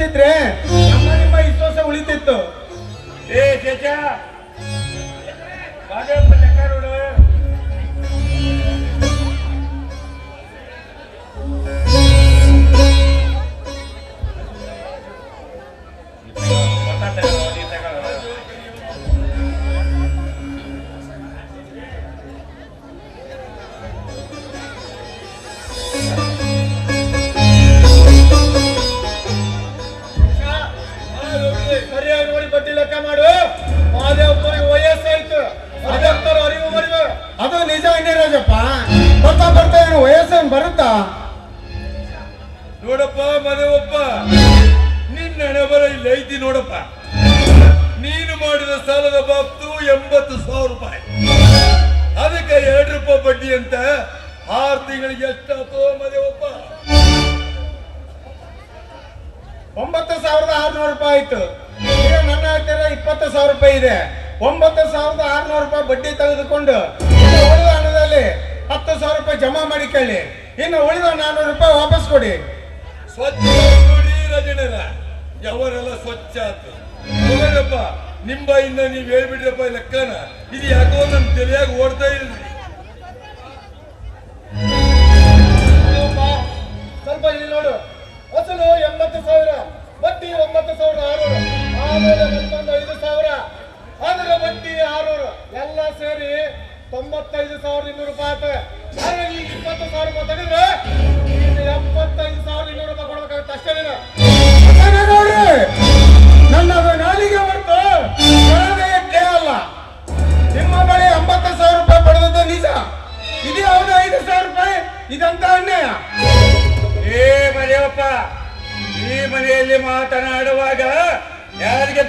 ನಿಮಗೆ ಬರುತ್ತಾ? ನೋಡಪ್ಪ ಒಪ್ಪ ನಿನ್ನ ಹಣೆಬರ ಇಲ್ಲಿ ಐತಿ ನೋಡಪ್ಪ. ನೀನು ಮಾಡಿದ ಸಾಲದ ಬಾಬ್ತು ಎಂಬತ್ತು ಸಾವಿರ ರೂಪಾಯಿ. ಅದಕ್ಕೆ ಎರಡು ರೂಪಾಯಿ ಬಡ್ಡಿ ಅಂತ ಆರು ತಿಂಗಳಿಗೆ ಎಷ್ಟಾಗ್ತೋ ಮನೆ ಒಪ್ಪ ಒಂಬತ್ತು ಸಾವಿರದ ಆರ್ನೂರು ರೂಪಾಯಿ ಆಯ್ತು. ನನ್ನ ಹತ್ತಿರ ಇಪ್ಪತ್ತು ಸಾವಿರ ರೂಪಾಯಿ ಇದೆ. ಒಂಬತ್ತು ಸಾವಿರದ ಆರ್ನೂರು ರೂಪಾಯಿ ಬಡ್ಡಿ ತೆಗೆದುಕೊಂಡು ಹಣದಲ್ಲಿ ಹತ್ತು ಸಾವಿರ ರೂಪಾಯಿ ಜಮಾ ಮಾಡಿಕೊಳ್ಳಿ ಇನ್ನು ಉಳಿದ ನಾನ್ನೂರು ರೂಪಾಯಿ ವಾಪಸ್ ಕೊಡಿ. ಸ್ವಚ್ಛ ಯಾವರೆಲ್ಲ ಸ್ವಚ್ಛ ಆತು ಹೋಗಪ್ಪ ನಿಮ್ಮ ಬಾಯಿಂದ ನೀವ್ ಹೇಳ್ಬಿಡ್ರಪ್ಪ ಲೆಕ್ಕನ. ಇದು ಯಾಕೋ ನನ್ನ ತಲೆಯಾಗ ಓಡ್ತಾ ಇಲ್ರಿ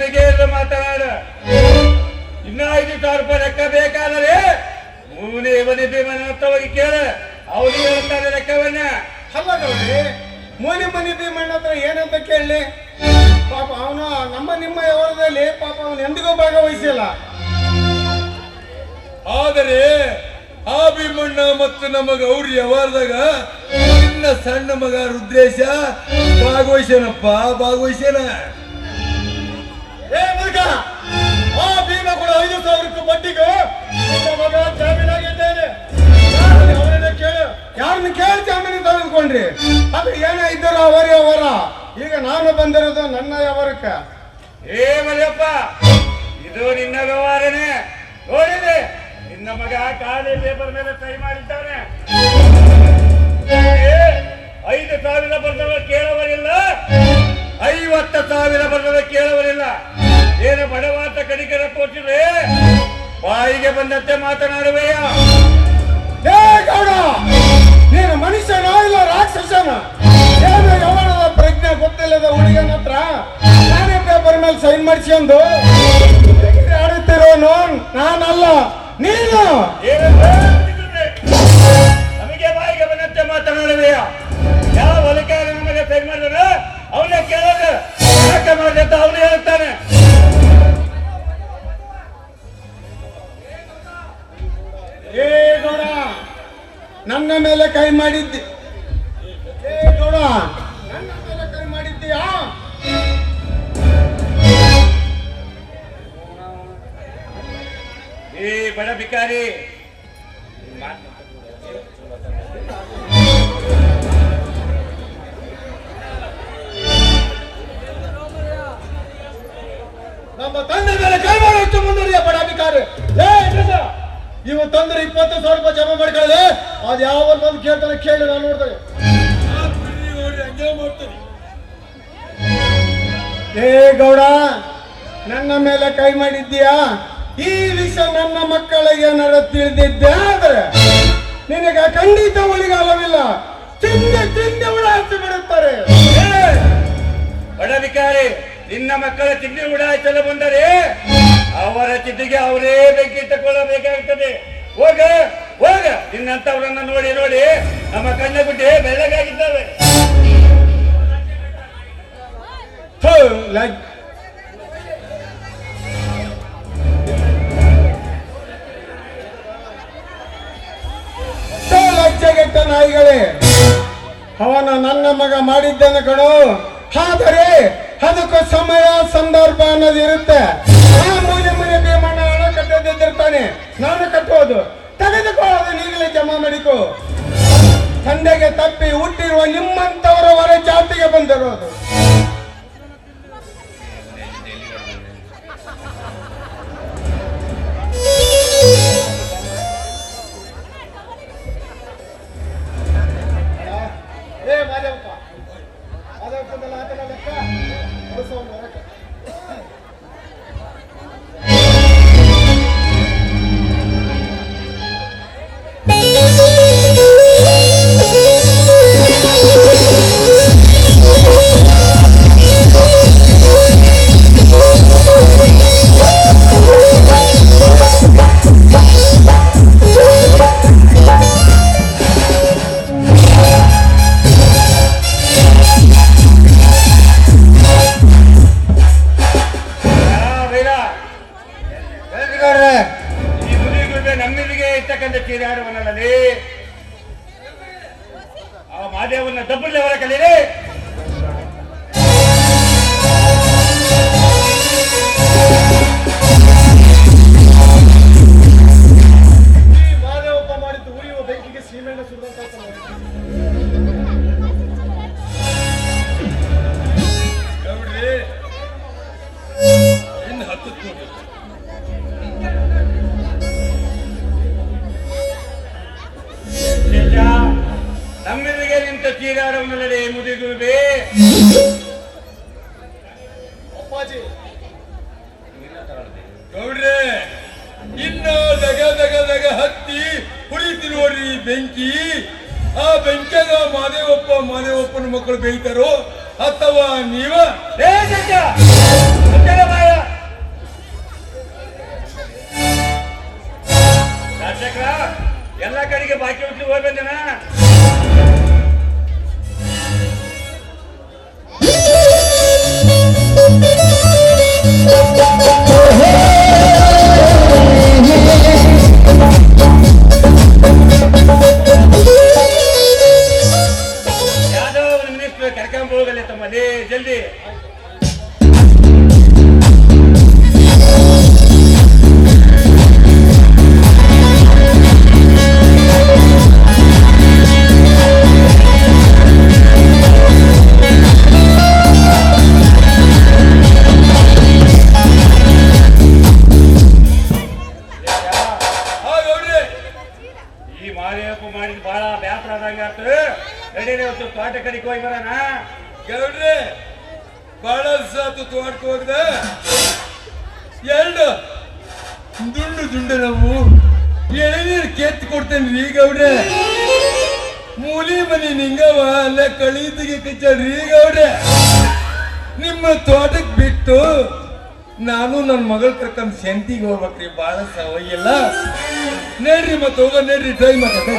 ತೆಗೆಯಲು ಮಾತನಾಡ ಇನ್ನ ಐದು ಸಾವಿರ ರೂಪಾಯಿ ಲೆಕ್ಕ ಬೇಕಾದರೆ ಮೂನೇ ಮನೆ ಭೀಮನ ಹತ್ರ ಕೇಳ. ಅವನಿಗೆ ಹೇಳ್ತಾರೆ ಲೆಕ್ಕವನ್ನ. ಅಲ್ಲ ನೋಡ್ರಿ ಮೂಲಿ ಮನಿ ಭೀಮಣ್ಣ ಹತ್ರ ಏನಂತ ಕೇಳಲಿ? ಪಾಪ ಅವನು ನಮ್ಮ ನಿಮ್ಮ ವ್ಯವಹಾರದಲ್ಲಿ ಪಾಪ ಅವನು ಎಂದಿಗೂ ಭಾಗವಹಿಸಿಲ್ಲ. ಆದರೆ ಆ ಭೀಮಣ್ಣ ಮತ್ತು ನಮ್ಮ ಗೌರಿ ವ್ಯವಹಾರದಾಗ ನಿನ್ನ ಸಣ್ಣ ಮಗ ರುದ್ರೇಶ ಭಾಗವಹಿಸೇನಪ್ಪ ಮಗ ಆ ಭೀಮ ಕೂಡ ಐದು ಸಾವಿರಕ್ಕೂ ಬಡ್ಡಿಗೂ ನಿನ್ನ ಮಗ ಜಾಮೀನಾಗಿದ್ದೇನೆ. ಅವರನ್ನ ಕೇಳು. ಯಾರನ್ನ ಕೇಳಿ ಜಾಮೀನು ತೆಗೆದುಕೊಂಡ್ರಿ. ಅದು ಏನೇ ಇದ್ದರೂ ಅವರೇ ಅವರ. ಈಗ ನಾನು ಬಂದಿರೋದು ನನ್ನ ವ್ಯವಹಾರಕ್ಕೆ ಏ ಮರಿಯಪ್ಪ, ಇದು ನಿನ್ನ ವ್ಯವಹಾರನೇ. ನೋಡಿದೆ, ನಿನ್ನ ಮಗ ಖಾಲಿ ಪೇಪರ್ ಮೇಲೆ ಸಹಿ ಮಾಡಿದ್ದಾನೆ. ಬಂದಂತೆ ಮಾತನಾಡುವೆಯ? ಗೌಡ ನೀನು ಮನುಷ್ಯನ ಇಲ್ಲ ರಾಕ್ಷಸನ? ಏನು ಯವನದ ಪ್ರಜ್ಞೆ ಗೊತ್ತಿಲ್ಲದ ಹುಡುಗನ ಹತ್ರ ನಾನೇ ಪೇಪರ್ ಮೇಲೆ ಸೈನ್ ಮಾಡಿಸ್ಕೊಂಡು ಡಿಗ್ರಿ ಆಡುತ್ತಿರೋನು ನಾನಲ್ಲ ನೀನು? ನಮಗೆ ಬಾಯಿಗೆ ಬಂದಂತೆ ಮಾತನಾಡುವೆಯ? ಯಾವ ಹೊಲಕಾರ ನಮಗೆ ಸೈನ್ ಮಾಡಿದ್ರೆ ಮೇಲೆ ಕೈ ಮಾಡಿದ್ದಿ. ನೋಡ. ನನ್ನ ಮೇಲೆ ಕೈ ಮಾಡಿದ್ದೀಯಾ? ಏ ಬಡ ಬಿಕಾರಿ ನಮ್ಮ ತಂದೆ ಮೇಲೆ ಕೈ ಮಾಡೋಷ್ಟು ಮುಂದುವರಿಯ ಬಡ ಅಧಿಕಾರಿ ಏ ಇದ್ರಸ, ಇವ ತಂದ್ರೆ ಇಪ್ಪತ್ತು ಸಾವಿರ ರೂಪಾಯಿ ಜಮಾ ಮಾಡ್ಕೊಳ್ಳಿ ಅದ್ ಯಾವ ಬಂದು ಕೇಳ್ತಾನೆ ಕೇಳಿ, ನಾನು ನೋಡ್ತೇನೆ. ಏ ಗೌಡ, ನನ್ನ ಮೇಲೆ ಕೈ ಮಾಡಿದ್ದೀಯಾ? ಈ ವಿಷಯ ನನ್ನ ಮಕ್ಕಳಿಗೆ ಏನಾರ ತಿಳಿದಿದ್ದೆ ಆದ್ರೆ ನಿನಗೆ ಖಂಡಿತ ಉಳಿಗಾಲವಿಲ್ಲ. ತಿಂದೆ ತಿಂದೆ ಉಡಾಯಿಸಿ ಬಿಡುತ್ತಾರೆ. ಬಡ ನಿನ್ನ ಮಕ್ಕಳ ತಿಂಡಿ ಉಡಾಯಿಸಲು ಬಂದರೆ ಅವರ ಚಿಟಿಗೆ ಅವರೇ ಬೆಂಕಿಟ್ಟುಕೊಳ್ಳಬೇಕಾಗ್ತದೆ. ಹೋಗ ಹೋಗ. ನಿನ್ನಂತವರನ್ನ ನೋಡಿ ನೋಡಿ. ನಮ್ಮ ಕಣ್ಣ ಗುಡ್ಡೆ ಲಕ್ಷ ನಾಯಿಗಳೇ. ಅವನ ನನ್ನ ಮಗ ಮಾಡಿದ್ದನ್ನು ಕಣೋ. ಆದರೆ ಅದಕ್ಕೂ ಸಮಯ, ಸಂದರ್ಭ ಅನ್ನೋದು ಇರುತ್ತೆ. ಮೂಲೆ ಮೂಲೆ ಭೀಮಣ್ಣ ಹಣ ಕಟ್ಟದಿರ್ತಾನೆ ನಾನು ಕಟ್ಟೋದು. ತೆಗೆದುಕೊಳ್ಳೋದು ನೀಗಲೇ ಜಮಾ ಮಾಡಿಕೋ. ತಂದೆಗೆ ತಪ್ಪಿ ಹುಟ್ಟಿರುವ ನಿಮ್ಮಂತವರ ಹೊರ ಜಾತಿಗೆ ಬಂದಿರೋದು. ಚೀರಾಡುವನಲ್ಲಿ ಆ ಮಾದೇವನ್ನ ದಬ್ಬಲ್ಲಿ ಅವರ ಕಲೀರಿ ಅಪ್ಪಾಜಿ. ಗೌಡ್ರೆ, ಇನ್ನ ದಗ ದಗ ದಗ ಹತ್ತಿ ಹುರಿತಿ ನೋಡ್ರಿ ಬೆಂಕಿ. ಆ ಬೆಂಕಿಯಾಗ ಮಾದೇವಪ್ಪ, ಮಾದೇವಪ್ಪನ ಮಕ್ಕಳು ಬೆಳಿತಾರೋ ಅಥವಾ ನೀವ? ಈ ಮಾಡಿದ ಬಹಳ ಬ್ಯಾಸರ ಆದಂಗ ಆಗ್ತದೆ ನಡೀರಿ ಇವತ್ತು ತೋಟ ಕಡೆಗೆ ಹೋಗಿ ಬರೋಣ. ಗೌಡ್ರೆ ಬಹಳ ಸಾತು ತೋಟಕ್ಕೆ ಹೋಗ್ದ. ಎರಡು. ದುಂಡು ದುಂಡು ನಾವು. ಎಳನೀರು ಕೆತ್ತಿ ಕೊಡ್ತೇನ್ರಿ ಗೌಡ್ರೆ. ಮೂಲಿ ಮನಿ ನಿಂಗವ, ಅಲ್ಲ ಕಳೀತಿಗೆ ಕಚ್ಚಾಡ್ರಿ ಗೌಡ್ರೆ. ನಿಮ್ಮ ತೋಟಕ್ಕೆ ಬಿಟ್ಟು ನಾನು ನನ್ನ ಮಗಳ ಕರ್ಕೊಂಡ್ ಸೆಂತಿಗೆ ಹೋಗ್ಬೇಕ್ರಿ ಬಹಳ ಸವಯ್ಯಲ್ಲ ನಡ್ರಿ ಮತ್ತೆ ಹೋಗೋ ನಡ್ರಿ ಟ್ರೈ ಮಾಡ್ರಿ